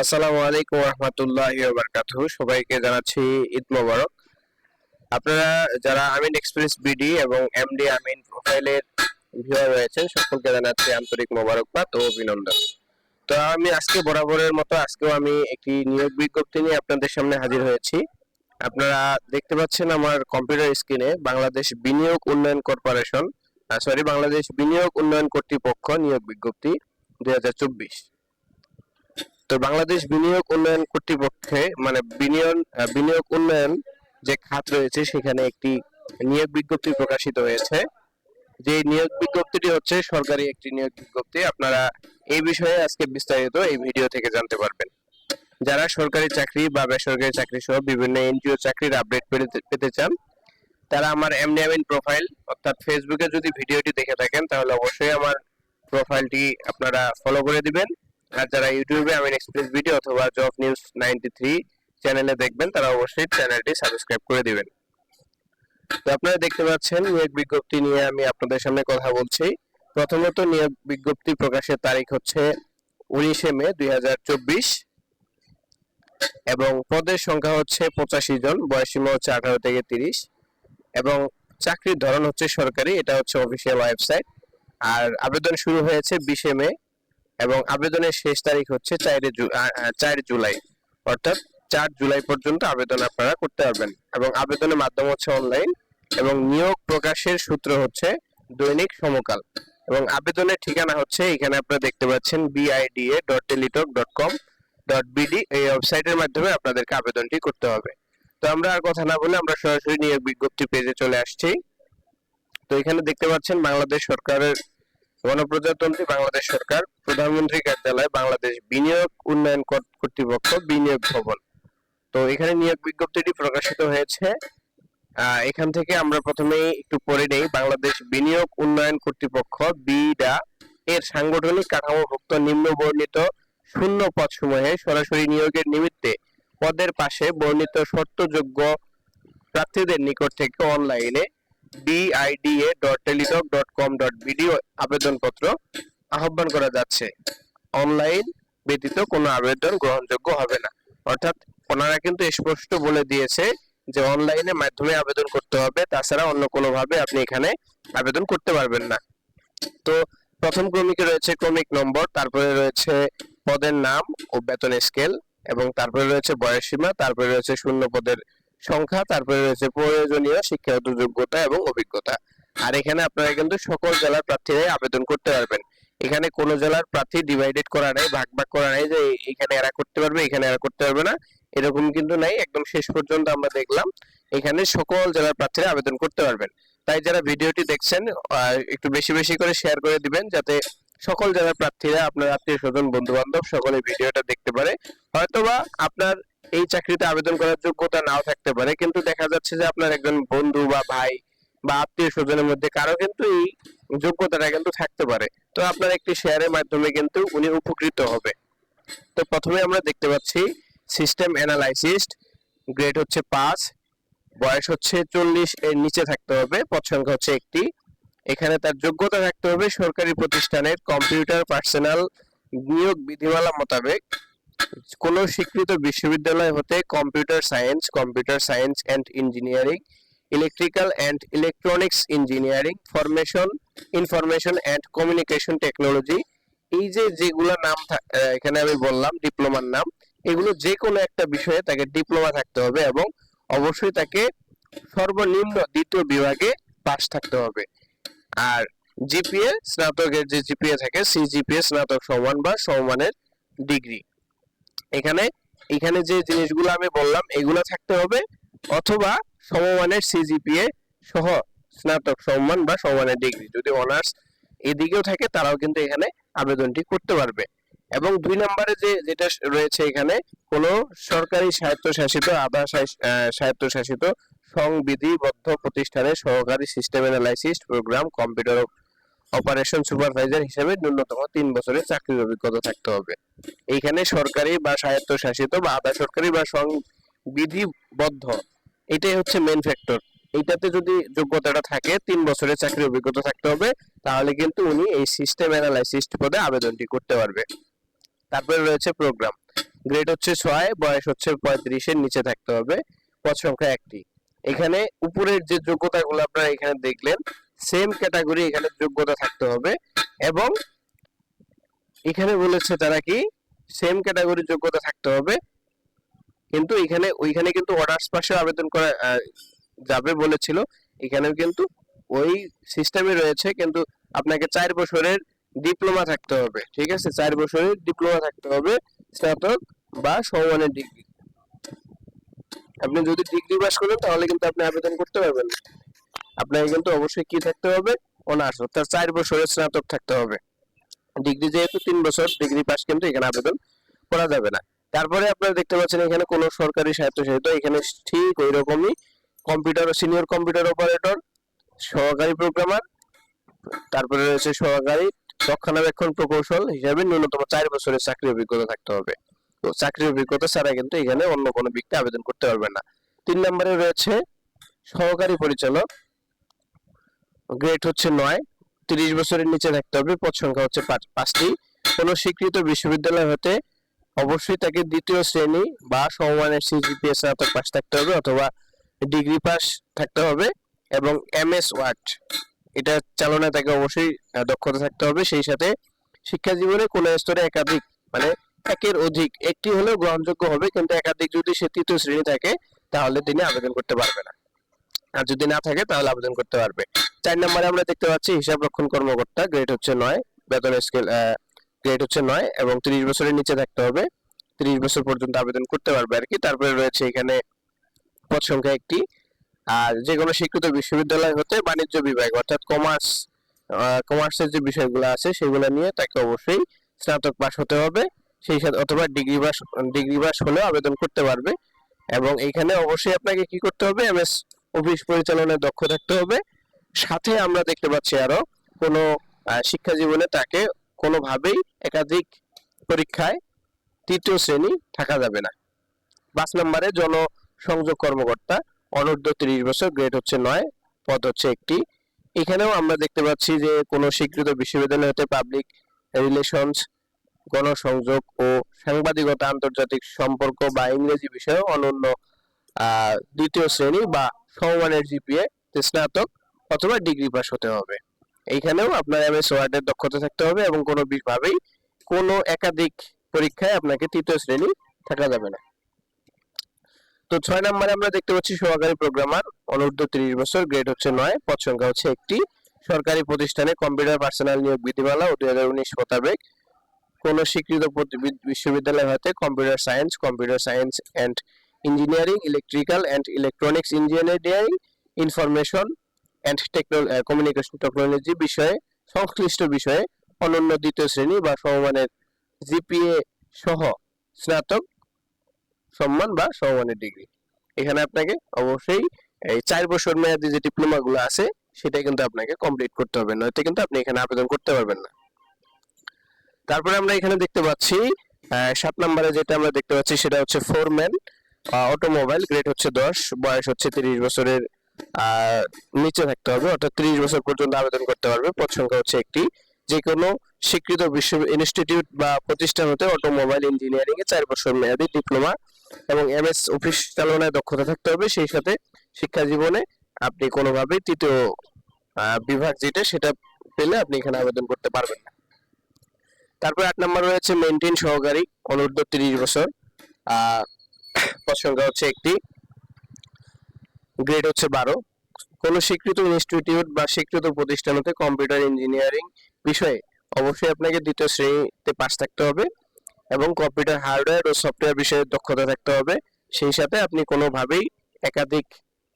আসসালামু আলাইকুম রহমতুল্লাহ বারকাতুহ সবাইকে জানাচ্ছি ঈদ মোবারক। আপনারা যারা আমিন এক্সপ্রেস বিডি এবং এমডি আমিন প্রোফাইলের ভিউয়ার রয়েছেন, সকলকে জানাচ্ছি আন্তরিক মোবারকবাদ ও অভিনন্দন। তো আমি আজকে বরাবরের মতো আজকেও আমি একটি নিয়োগ বিজ্ঞপ্তি নিয়ে আপনাদের সামনে হাজির হয়েছি। আপনারা দেখতে পাচ্ছেন আমার কম্পিউটার স্ক্রিনে বাংলাদেশ বিনিয়োগ উন্নয়ন কর্পোরেশন সরি বাংলাদেশ বিনিয়োগ উন্নয়ন কর্তৃপক্ষ নিয়োগ বিজ্ঞপ্তি দুই হাজার চব্বিশ। তো বাংলাদেশ বিনিয়োগ উন্নয়ন কর্তৃপক্ষে মানে বিনিয়োগ বিনিয়োগ উন্নয়ন যে খাত রয়েছে, সেখানে একটি নিয়োগ বিজ্ঞপ্তি প্রকাশিত হয়েছে। যে নিয়োগ বিজ্ঞপ্তিটি হচ্ছে সরকারি একটি নিয়োগ বিজ্ঞপ্তি। আপনারা এই বিষয়ে আজকে বিস্তারিত এই ভিডিও থেকে জানতে পারবেন। যারা সরকারি চাকরি বা বেসরকারি চাকরি সহ বিভিন্ন এনজিও চাকরির আপডেট পেতে চান, তারা আমার এমনি আমিন প্রোফাইল, অর্থাৎ ফেসবুকে যদি ভিডিওটি দেখে থাকেন, তাহলে অবশ্যই আমার প্রোফাইলটি আপনারা ফলো করে দিবেন। আর যারা ইউটিউবে আমিন এক্সপ্রেস ভিডিও অথবা জব নিউজ নাইনটি থ্রি চ্যানেলে দেখবেন, তারা অবশ্যই চ্যানেলটি সাবস্ক্রাইব করে দিবেন। তো আপনারা দেখতে পাচ্ছেন, নিয়োগ বিজ্ঞপ্তি নিয়ে আমি আপনাদের সামনে কথা বলছি। প্রথমত নিয়োগ বিজ্ঞপ্তি প্রকাশের তারিখ হচ্ছে উনিশে মে দুই হাজার চব্বিশ এবং পদের সংখ্যা হচ্ছে পঁচাশি জন বয়সীমা হচ্ছে আঠারো থেকে তিরিশ এবং চাকরির ধরন হচ্ছে সরকারি, এটা হচ্ছে অফিসিয়াল ওয়েবসাইট আর আবেদন শুরু হয়েছে বিশে মে এবং আবেদনের শেষ তারিখ হচ্ছে চারে চার জুলাই। অর্থাৎ চার জুলাই পর্যন্ত আবেদন আপনারা করতে পারবেন। এবং আবেদনের মাধ্যম হচ্ছে অনলাইন এবং নিয়োগ প্রকাশের সূত্র হচ্ছে দৈনিক সমকাল। এবং আবেদনের ঠিকানা হচ্ছে এখানে আপনারা দেখতে পাচ্ছেন BIDA dot Teletalk dot com dot BD এই ওয়েবসাইটের মাধ্যমে আপনাদেরকে আবেদনটি করতে হবে। তো আমরা আর কথা না বলে আমরা সরাসরি নিয়োগ বিজ্ঞপ্তি পেজে চলে আসছি। তো এখানে দেখতে পাচ্ছেন বাংলাদেশ সরকারের গণপ্রজাতন্ত্রী বাংলাদেশ সরকার, প্রধানমন্ত্রী কার্যালয়, বাংলাদেশ বিনিয়োগ উন্নয়ন কর- কর্তৃপক্ষ বিনিয়োগ ভবন। তো এখানে নিয়োগ বিজ্ঞপ্তিটি প্রকাশিত হয়েছে। এখান থেকে আমরা প্রথমেই একটু পড়ে নেই। বাংলাদেশ বিনিয়োগ উন্নয়ন কর্তৃপক্ষ, বিডা, এর সাংগঠনিক কাঠামোভুক্ত নিম্ন বর্ণিত শূন্য পদ সমূহে সরাসরি নিয়োগের নিমিত্তে পদের পাশে বর্ণিত শর্তযোগ্য প্রার্থীদের নিকট থেকে অনলাইনে বিআইডিএ ডট টেলিটক আবেদনপত্র আহ্বান করা যাচ্ছে। অনলাইন ব্যতীত কোনো আবেদন গ্রহণযোগ্য হবে না। অর্থাৎ ওনারা কিন্তু স্পষ্ট বলে দিয়েছে যে অনলাইনের মাধ্যমে আবেদন করতে হবে, তাছাড়া অন্য কোনো ভাবে আপনি এখানে আবেদন করতে পারবেন না। তো প্রথম ক্রমিকে রয়েছে ক্রমিক নম্বর, তারপরে রয়েছে পদের নাম ও বেতন স্কেল এবং তারপরে রয়েছে বয়সসীমা, তারপরে রয়েছে শূন্য পদের সংখ্যা, তারপরে রয়েছে প্রয়োজনীয় শিক্ষাগত যোগ্যতা এবং অভিজ্ঞতা। আর এখানে আপনারা কিন্তু সকল জেলার প্রার্থীরাই আবেদন করতে পারবেন। এখানে কোন জেলার প্রার্থী ডিভাইডেড করা নাই, ভাগ ভাগ করা নাই যে এখানে এরা করতে পারবে, এখানে এরা করতে পারবে না, এরকম কিন্তু নাই। একদম শেষ পর্যন্ত আমরা দেখলাম, এখানে সকল জেলার প্রার্থীরা আবেদন করতে পারবেন। তাই যারা ভিডিওটি দেখছেন একটু বেশি বেশি করে শেয়ার করে দিবেন, যাতে সকল জেলার প্রার্থীরা, আপনার আত্মীয় স্বজন বন্ধু বান্ধব সকলে ভিডিওটা দেখতে পারে। হয়তোবা আপনার এই চাকরিতে আবেদন করার যোগ্যতা নাও থাকতে পারে, কিন্তু দেখা যাচ্ছে যে আপনার একজন বন্ধু বা ভাই বা আত্মীয় স্বজনের মধ্যে কারও কিন্তু এই যোগ্যতাটা কিন্তু থাকতে পারে। তো আপনার একটি শেয়ারের মাধ্যমে কিন্তু উনি উপকৃত হবে। তো প্রথমে আমরা দেখতে পাচ্ছি সিস্টেম অ্যানালাইসিস্ট গ্রেড হচ্ছে পাঁচ, বয়স হচ্ছে চল্লিশ, এর নিচে থাকতে হবে, পদ সংখ্যা হচ্ছে একটি। এখানে তার যোগ্যতা থাকতে হবে সরকারি প্রতিষ্ঠানের কম্পিউটার পার্সোনাল নিয়োগ বিধিমালা মোতাবেক। কোন স্বীকৃত বিশ্ববিদ্যালয় হতে computer science computer science and engineering, electrical and electronics engineering, formation, information and communication technology. এই যে যেগুলো নাম এখানে আমি বললাম, ডিপ্লোমার নাম, এগুলো যে কোনো একটা বিষয়ে তাকে ডিপ্লোমা থাকতে হবে এবং অবশ্যই তাকে সর্বনিম্ন দ্বিতীয় বিভাগে পাশ থাকতে হবে। আর জিপিএ, স্নাতকের যে জিপিএ থাকে সেই জিপিএ স্নাতক সমান বা সমমানের ডিগ্রি। এখানে এখানে যে জিনিসগুলো আমি বললাম, এগুলো থাকতে হবে অথবা সমমানের সিজিপিএ সহ স্নাতক সম্মান বা সমমানের ডিগ্রি যদি অনার্স এদিকেও থাকে, তারাও কিন্তু এখানে আবেদনটি করতে পারবে। এবং দুই নম্বরে যে, যেটা রয়েছে এখানে, কোন সরকারি স্বায়ত্তশাসিত, আধা স্বায়ত্তশাসিত সংবিধিবদ্ধ প্রতিষ্ঠানের সহকারী system analyst program computer operation supervisor হিসেবে ন্যূনতম তিন বছরের চাকরির অভিজ্ঞতা থাকতে হবে। এইখানে সরকারি বা স্বায়ত্তশাসিত বা আধা সরকারি বা সংবিধিবদ্ধ, এটাই হচ্ছে মেন ফ্যাক্টর এইটাতে যদি যোগ্যতাটা থাকে, তিন বছরের চাকরির অভিজ্ঞতা থাকতে হবে, তাহলে কিন্তু উনি এই সিস্টেম অ্যানালাইসিস্ট পদে আবেদনটি করতে পারবে। তারপরে রয়েছে প্রোগ্রাম গ্রেড হচ্ছে ছয়, বয়স হচ্ছে পঁয়ত্রিশের নিচে থাকতে হবে, পদ সংখ্যা একটি। এখানে উপরের যে যোগ্যতাগুলো আপনারা এখানে দেখলেন সেম ক্যাটাগরি এখানে যোগ্যতা থাকতে হবে এবং এখানে বলেছে তারা কি সেম ক্যাটাগরি যোগ্যতা থাকতে হবে। কিন্তু এখানে, ওইখানে কিন্তু অর্ডার্স পাশে আবেদন করা যাবে বলেছিল। এখানেও কিন্তু ওই সিস্টেমে রয়েছে, কিন্তু আপনাকে চার বছরের ডিপ্লোমা থাকতে হবে, ঠিক আছে? চার বছরের ডিপ্লোমা থাকতে হবে, স্নাতক বা সমমানের ডিগ্রি আপনি যদি ডিগ্রি পাস করেন, তাহলে কিন্তু আপনি আবেদন করতে পারবেন আপনাকে কিন্তু অবশ্যই কি থাকতে হবে? অনার্স, অর্থাৎ চার বছরের স্নাতক থাকতে হবে। ডিগ্রি যেহেতু তিন বছর, ডিগ্রি পাস কিন্তু এখানে আবেদন করা যাবে না। তারপরে আপনারা দেখতে পাচ্ছেন এখানে কোনো সরকারি স্বায়ত্তশাসিত, এখানে ঠিক ওই রকমই কম্পিউটার, সিনিয়র কম্পিউটার অপারেটর, সহকারী প্রোগ্রামার, তারপরে রয়েছে সহকারী রক্ষণাবেক্ষণ প্রকৌশল হিসাবে ন্যূনতম চার বছরের চাকরি অভিজ্ঞতা থাকতে হবে। তো চাকরি অভিজ্ঞতা ছাড়া কিন্তু এখানে অন্য কোনো ব্যক্তি আবেদন করতে পারবেন না। তিন নম্বরে রয়েছে সহকারী পরিচালক গ্রেড হচ্ছে নয়, তিরিশ বছরের নিচে থাকতে হবে, পদ সংখ্যা হচ্ছে পাঁচ- পাঁচটি। কোন স্বীকৃত বিশ্ববিদ্যালয় হতে অবশ্যই তাকে দ্বিতীয় শ্রেণি বা সমমানের সিজিপিএস স্নাতক পাস থাকতে হবে অথবা ডিগ্রি পাস থাকতে হবে এবং এমএস ওয়ার্ড এটা চালনায় তাকে অবশ্যই দক্ষতা থাকতে হবে। সেই সাথে শিক্ষা জীবনে কোনো স্তরে একাধিক মানে একের অধিক, একটি হলেও গ্রহণযোগ্য হবে, কিন্তু একাধিক যদি সে তৃতীয় শ্রেণি থাকে, তাহলে তিনি আবেদন করতে পারবে না। আর যদি না থাকে, তাহলে আবেদন করতে পারবে। চার নম্বরে আমরা দেখতে পাচ্ছি হিসাব রক্ষণ কর্মকর্তা গ্রেড হচ্ছে নয়, বেতন স্কেল গ্রেড হচ্ছে নয় এবং তিরিশ বছরের নিচে থাকতে হবে। তিরিশ বছর পর্যন্ত আবেদন করতে পারবে আর কি। তারপরে রয়েছে এখানে পদ সংখ্যা একটি। আর যে কোনো স্বীকৃত বিশ্ববিদ্যালয় হতে বাণিজ্য বিভাগ, অর্থাৎ কমার্স কমার্সের যে বিষয়গুলো আছে, সেগুলো নিয়ে তাকে অবশ্যই স্নাতক পাস হতে হবে। সেই সাথে অথবা ডিগ্রি পাস ডিগ্রি পাস হলেও আবেদন করতে পারবে। এবং এখানে অবশ্যই আপনাকে কি করতে হবে? এমএস অফিস পরিচালনায় দক্ষ থাকতে হবে। সাথে আমরা দেখতে পাচ্ছি আরও কোনো শিক্ষা জীবনে তাকে কোনোভাবেই একাধিক পরীক্ষায় তৃতীয় শ্রেণি থাকা যাবে না। পাঁচ নম্বরে জনসংযোগ কর্মকর্তা, অনূর্ধ্ব তিরিশ বছর, গ্রেড হচ্ছে নয়, পদ হচ্ছে একটি। এখানেও আমরা দেখতে পাচ্ছি যে কোনো স্বীকৃত বিশ্ববিদ্যালয় হতে পাবলিক রিলেশনস গণসংযোগ ও সাংবাদিকতা, আন্তর্জাতিক সম্পর্ক বা ইংরেজি বিষয়ে অনন্য দ্বিতীয় শ্রেণি বা সমমানের জিপিএ স্নাতক অথবা ডিগ্রি পাস হতে হবে। এইখানেও আপনার এমএস ওয়ার্ডের দক্ষতা থাকতে হবে এবং কোনো ভাবেই কোনো একাধিক পরীক্ষায় আপনাকে তৃতীয় শ্রেণি থাকা যাবে না। তো ছয় নম্বরে আমরা দেখতে পাচ্ছি সহকারী প্রোগ্রামার অনূর্ধ্ব তিরিশ বছর গ্রেড হচ্ছে নয়, পদ সংখ্যা হচ্ছে একটি। সরকারি প্রতিষ্ঠানে কম্পিউটার পার্সোনাল নিয়োগ বিধিমালা ও দুই হাজার উনিশ মোতাবেক কোন স্বীকৃত বিশ্ববিদ্যালয় হতে computer science computer science and engineering electrical and electronics engineering information and communication technology বিষয়ে, সংশ্লিষ্ট বিষয়ে অনন্য দ্বিতীয় শ্রেণি বা সমমানের জিপিএ সহ স্নাতক সম্মান বা সমমানের ডিগ্রি। এখানে আপনাকে অবশ্যই এই চার বছর মেয়াদি যে ডিপ্লোমাগুলো আছে, সেটা কিন্তু আপনাকে কমপ্লিট করতে হবে, নয়তো কিন্তু আপনি এখানে আবেদন করতে পারবেন না। তারপরে আমরা এখানে দেখতে পাচ্ছি সাত নম্বরে যেটা আমরা দেখতে পাচ্ছি, সেটা হচ্ছে ফোরম্যান অটোমোবাইল গ্রেড হচ্ছে দশ, বয়স হচ্ছে তিরিশ বছরের নিচে থাকতে হবে, অর্থাৎ তিরিশ বছর পর্যন্ত আবেদন করতে পারবে। পদ সংখ্যা হচ্ছে একটি। যে কোনো স্বীকৃত বিশ্ব ইনস্টিটিউট বা প্রতিষ্ঠান হতে অটোমোবাইল ইঞ্জিনিয়ারিং এ চার বছর মেয়াদী ডিপ্লোমা এবং এমএস অফিস চালনায় দক্ষতা থাকতে হবে। সেই সাথে শিক্ষা জীবনে আপনি কোনোভাবেই তৃতীয় বিভাগ যেটা সেটা পেলে আপনি এখানে আবেদন করতে পারবেন না। তারপর আট নম্বর রয়েছে মেনটেন সহকারী, অনূর্ধ্ব তিরিশ বছর। পদ হচ্ছে একটি গ্রেড হচ্ছে বারো। কোন স্বীকৃত ইনস্টিটিউট বা স্বীকৃত প্রতিষ্ঠান হতে কম্পিউটার ইঞ্জিনিয়ারিং বিষয়ে অবশ্যই আপনাকে দ্বিতীয় শ্রেণীতে পাস থাকতে হবে এবং কম্পিউটার হার্ডওয়্যার ও সফটওয়্যার বিষয়ে দক্ষতা থাকতে হবে। সেই সাথে আপনি কোনোভাবেই একাধিক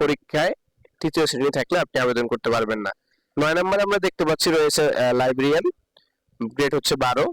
পরীক্ষায় তৃতীয় শ্রেণি থাকলে আপনি আবেদন করতে পারবেন না। নয় নম্বরে আমরা দেখতে পাচ্ছি রয়েছে লাইব্রেরিয়ান গ্রেড হচ্ছে বারো।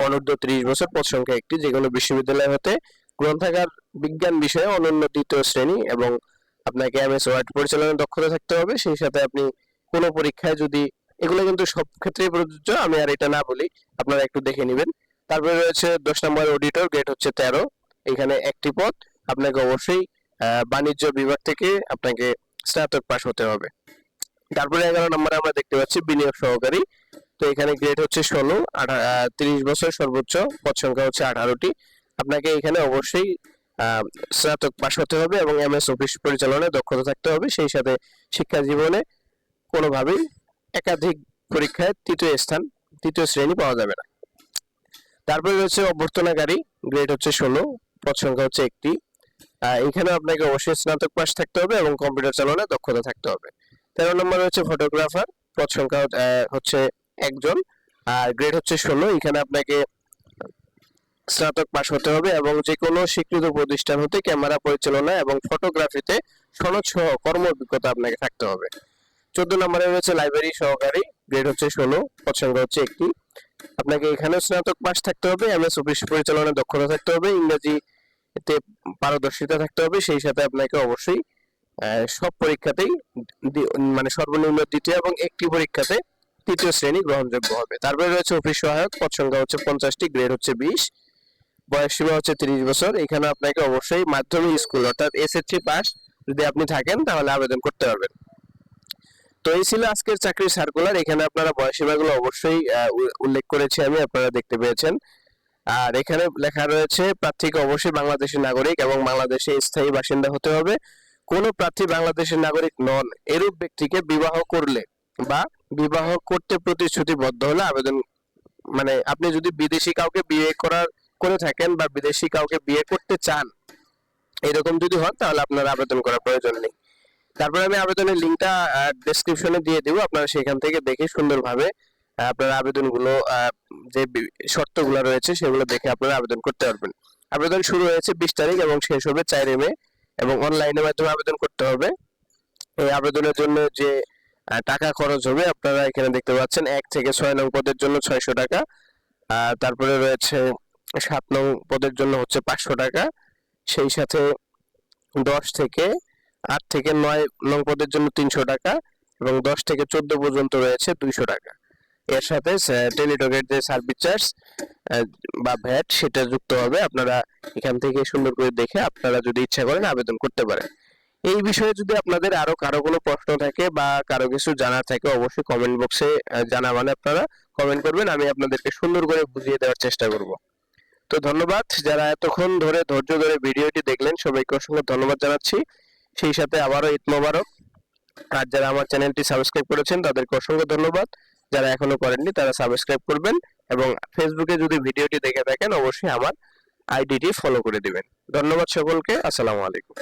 অনূর্ধ্ব ত্রিশ বছর পদ সংখ্যা একটি যে কোনো বিশ্ববিদ্যালয় হতে গ্রন্থাগার বিজ্ঞান বিষয়ে অনন্য দ্বিতীয় শ্রেণি এবং আপনাকে এমএস ওয়ার্ড পরিচালনার দক্ষতা থাকতে হবে, সেই সাথে আপনি কোনো পরীক্ষায় যদি, এগুলো কিন্তু সব ক্ষেত্রেই প্রযোজ্য, আমি আর এটা না বলি, আপনারা একটু দেখে নেবেন। তারপরে রয়েছে দশ নম্বর অডিটর গ্রেড হচ্ছে তেরো, এখানে একটি পদ, আপনাকে অবশ্যই বাণিজ্য বিভাগ থেকে আপনাকে স্নাতক পাস হতে হবে। তারপরে এগারো নম্বরে আমরা দেখতে পাচ্ছি বিনিয়োগ সহকারী, তো এখানে গ্রেড হচ্ছে ষোলো তিরিশ বছর সর্বোচ্চ, পদ সংখ্যা হচ্ছে আঠারোটি। আপনাকে এখানে অবশ্যই স্নাতক পাশ হতে হবে এবং এমএস অফিস পরিচালনায় দক্ষতা থাকতে হবে। সেই সাথে শিক্ষা জীবনে কোনোভাবেই একাধিক পরীক্ষায় তৃতীয় স্থান, তৃতীয় শ্রেণি পাওয়া যাবে না। তারপরে রয়েছে অভ্যর্থনাকারী গ্রেড হচ্ছে ষোলো, পদ সংখ্যা হচ্ছে একটি। এখানে আপনাকে অবশ্যই স্নাতক পাস থাকতে হবে এবং কম্পিউটার চালনায় দক্ষতা থাকতে হবে। তেরো নম্বর হচ্ছে ফটোগ্রাফার পদ সংখ্যা হচ্ছে একজন, আর গ্রেড হচ্ছে ষোলো। এখানে আপনাকে স্নাতক পাশ হতে হবে এবং যে কোনো স্বীকৃত প্রতিষ্ঠান হতে ক্যামেরা পরিচালনা এবং ফটোগ্রাফিতে সনদ সহ কর্ম অভিজ্ঞতা আপনাকে থাকতে হবে। চোদ্দ নম্বরে রয়েছে লাইব্রেরি সহকারী, গ্রেড হচ্ছে ষোলো সংখ্যা হচ্ছে একটি। আপনাকে এখানেও স্নাতক পাস থাকতে হবে এমএস অফিস পরিচালনায় দক্ষতা থাকতে হবে, ইংরেজিতে পারদর্শিতা থাকতে হবে, সেই সাথে আপনাকে অবশ্যই সব পরীক্ষাতেই মানে সর্বনিম্ন দ্বিতীয় এবং একটি পরীক্ষাতে তৃতীয় শ্রেণি গ্রহণযোগ্য হবে। তারপরে রয়েছে অফিস সহায়ক সংখ্যা হচ্ছে পঞ্চাশটি, গ্রেড হচ্ছে বিশ। বয়স সীমা হচ্ছে তিরিশ বছর, এখানে আপনাকে অবশ্যই মাধ্যমিক স্কুল অর্থাৎ এসএসসি পাস যদি আপনি থাকেন তাহলে আবেদন করতে পারবেন। তো এই ছিল আজকের চাকরির সার্কুলার এখানে আপনারা বয়সীমাগুলো অবশ্যই উল্লেখ করেছি আমি, আপনারা দেখতে পেয়েছেন। আর এখানে লেখা রয়েছে, প্রার্থীকে অবশ্যই বাংলাদেশের নাগরিক এবং বাংলাদেশে স্থায়ী বাসিন্দা হতে হবে। কোন প্রার্থী বাংলাদেশের নাগরিক নন, এরূপ ব্যক্তিকে বিবাহ করলে বা বিবাহ করতে প্রতিশ্রুতিবদ্ধ হলে আবেদন মানে আপনি যদি বিদেশি কাউকে বিয়ে করার করে থাকেন বা বিদেশি কাউকে বিয়ে করতে চান, এরকম যদি হন, তাহলে আপনার আবেদন করার প্রয়োজন নেই। তারপরে আমি আবেদনের লিঙ্কটা ডেসক্রিপশনে দিয়ে দেবো। আপনারা সেখান থেকে দেখে সুন্দরভাবে আপনার আবেদনগুলো যে শর্তগুলো রয়েছে, সেগুলো দেখে আপনারা আবেদন করতে পারবেন। আবেদন শুরু হয়েছে বিশ তারিখ এবং শেষ হবে চার মে এবং অনলাইনের মাধ্যমে আবেদন করতে হবে। এই আবেদনের জন্য যে টাকা খরচ হবে, আপনারা এখানে দেখতে পাচ্ছেন, এক থেকে ছয় নং পদের জন্য ছয়শো টাকা। তারপরে রয়েছে সাত নং পদের জন্য হচ্ছে পাঁচশো টাকা। সেই সাথে দশ থেকে আট থেকে নয় নং পদের জন্য তিনশো টাকা এবং দশ থেকে চোদ্দ পর্যন্ত রয়েছে দুইশো টাকা। এর সাথে টেলিটকের যে সার্ভিস চার্জ বা ভ্যাট সেটা যুক্ত হবে। আপনারা এখান থেকে সুন্দর করে দেখে আপনারা যদি ইচ্ছা করেন আবেদন করতে পারেন। এই বিষয়ে যদি আপনাদের আরও কারও কোনো প্রশ্ন থাকে বা কারও কিছু জানার থাকে, অবশ্যই কমেন্ট বক্সে জানাবেন আপনারা। কমেন্ট করবেন, আমি আপনাদেরকে সুন্দর করে বুঝিয়ে দেওয়ার চেষ্টা করব। তো ধন্যবাদ যারা এতক্ষণ ধরে ধৈর্য ধরে ভিডিওটি দেখলেন, সবাইকে অসংখ্য ধন্যবাদ জানাচ্ছি। সেই সাথে আবারও ঈদ মোবারক। আর যারা আমার চ্যানেলটি সাবস্ক্রাইব করেছেন, তাদেরকে অসংখ্য ধন্যবাদ। যারা এখনও করেননি, তারা সাবস্ক্রাইব করবেন এবং ফেসবুকে যদি ভিডিওটি দেখে থাকেন, অবশ্যই আমার আইডিটি ফলো করে দিবেন। ধন্যবাদ সকলকে, আসসালামু আলাইকুম।